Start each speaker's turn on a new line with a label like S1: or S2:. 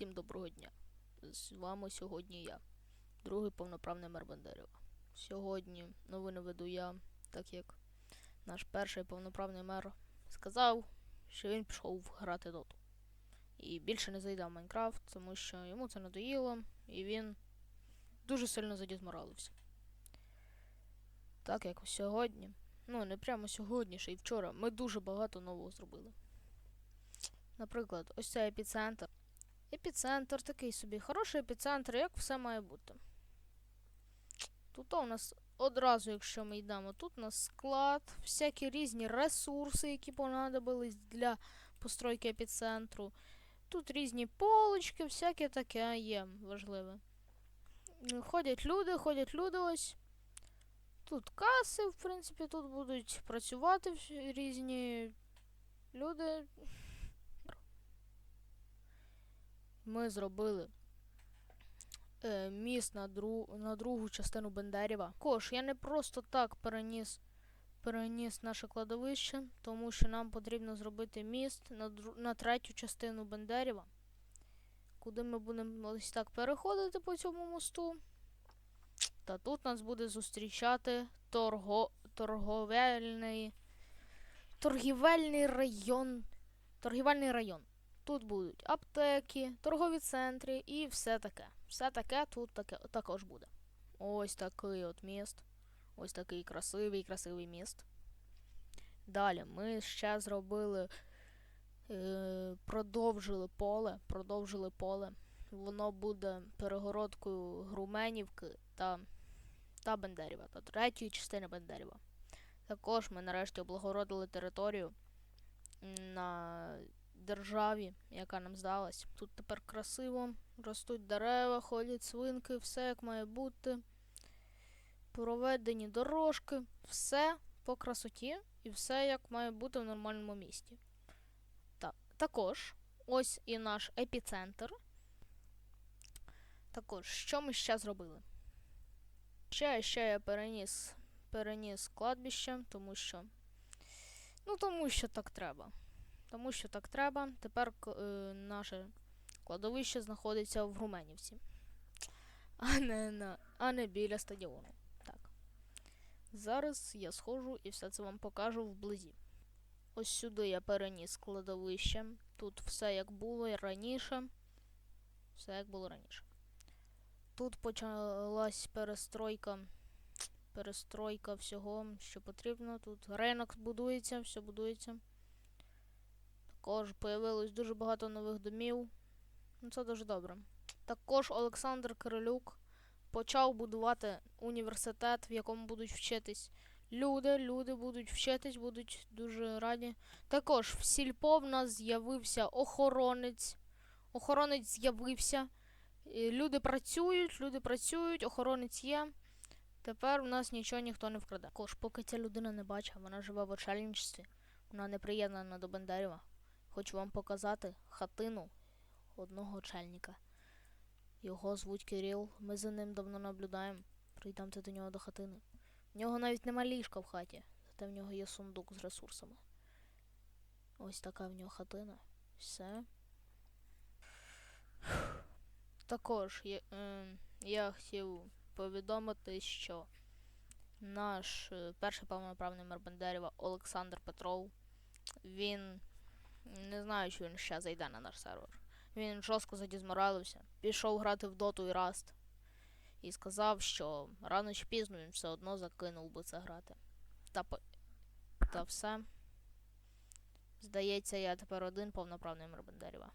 S1: Всім доброго дня. З вами сьогодні я, другий повноправний мер Бандерєва. Сьогодні новини веду я, так як наш перший повноправний мер сказав, що він пішов грати доту. І більше не зайде в Майнкрафт, тому що йому це надоїло, і він дуже сильно задізморалився. Так як сьогодні, ну не прямо сьогодні, ще й вчора, ми дуже багато нового зробили. Наприклад, ось цей епіцентр. Епіцентр такий собі. Хороший епіцентр, як все має бути. Тут у нас одразу, якщо ми йдемо, тут у нас склад, всякі різні ресурси, які понадобились для постройки епіцентру. Тут різні полочки, всяке таке є важливе. Ходять люди, ходять люди ось. Тут каси, в принципі, тут будуть працювати різні люди. Ми зробили е, міст на, дру, на другу частину Бендерєва. Також я не просто так переніс, переніс наше кладовище, тому що нам потрібно зробити міст на, на третю частину Бендерєва, куди ми будемо ось так переходити по цьому мосту. Та тут нас буде зустрічати торго, торговельний, торгівельний район. Торгівельний район. Тут будуть аптеки, торгові центри і все таке. Все таке тут таке, також буде. Ось такий от міст. Ось такий красивий, красивий міст. Далі ми ще зробили, е, продовжили поле, продовжили поле. Воно буде перегородкою Груменівки та, та Бендерєва, та третьої частини Бендерєва. Також ми нарешті облагородили територію на державі, яка нам здалась. Тут тепер красиво, ростуть дерева, ходять свинки, все як має бути. Проведені дорожки, все по красоті і все як має бути в нормальному місті. Так, також ось і наш епіцентр. Також, що ми ще зробили? Ще, ще я переніс, переніс кладбище, тому що. Ну, тому що так треба. Тому що так треба. Тепер е, наше кладовище знаходиться в Груменівці, а не, на, а не біля стадіону. Так. Зараз я схожу і все це вам покажу вблизі. Ось сюди я переніс кладовище. Тут все як було раніше. Все як було раніше. Тут почалась перестройка. Перестройка всього, що потрібно. Тут ринок будується, все будується. Також появилось дуже багато нових домів. Ну, це дуже добре. Також Олександр Кирилюк почав будувати університет, в якому будуть вчитись люди. Люди будуть вчитись, будуть дуже раді. Також в сільпо в нас з'явився охоронець. Охоронець з'явився. Люди працюють, люди працюють, охоронець є. Тепер у нас нічого ніхто не вкраде. Також, поки ця людина не бачить, вона живе в очельничестві, вона не приєднана до Бендерєва. Хочу вам показати хатину одного очельника. Його звуть Кирил. Ми за ним давно наблюдаємо. Прийдемте до нього до хатини. В нього навіть нема ліжка в хаті, зате в нього є сундук з ресурсами. Ось така в нього хатина. Все. Також я, е, я хотів повідомити, що наш е, перший повноправний мер Олександр Петров, він не знаю, чи він ще зайде на наш сервер. Він жорстко задізморалився, пішов грати в доту і раст. І сказав, що рано чи пізно він все одно закинув би це грати. Та. Та все. Здається, я тепер один повноправний мер Бендерєва.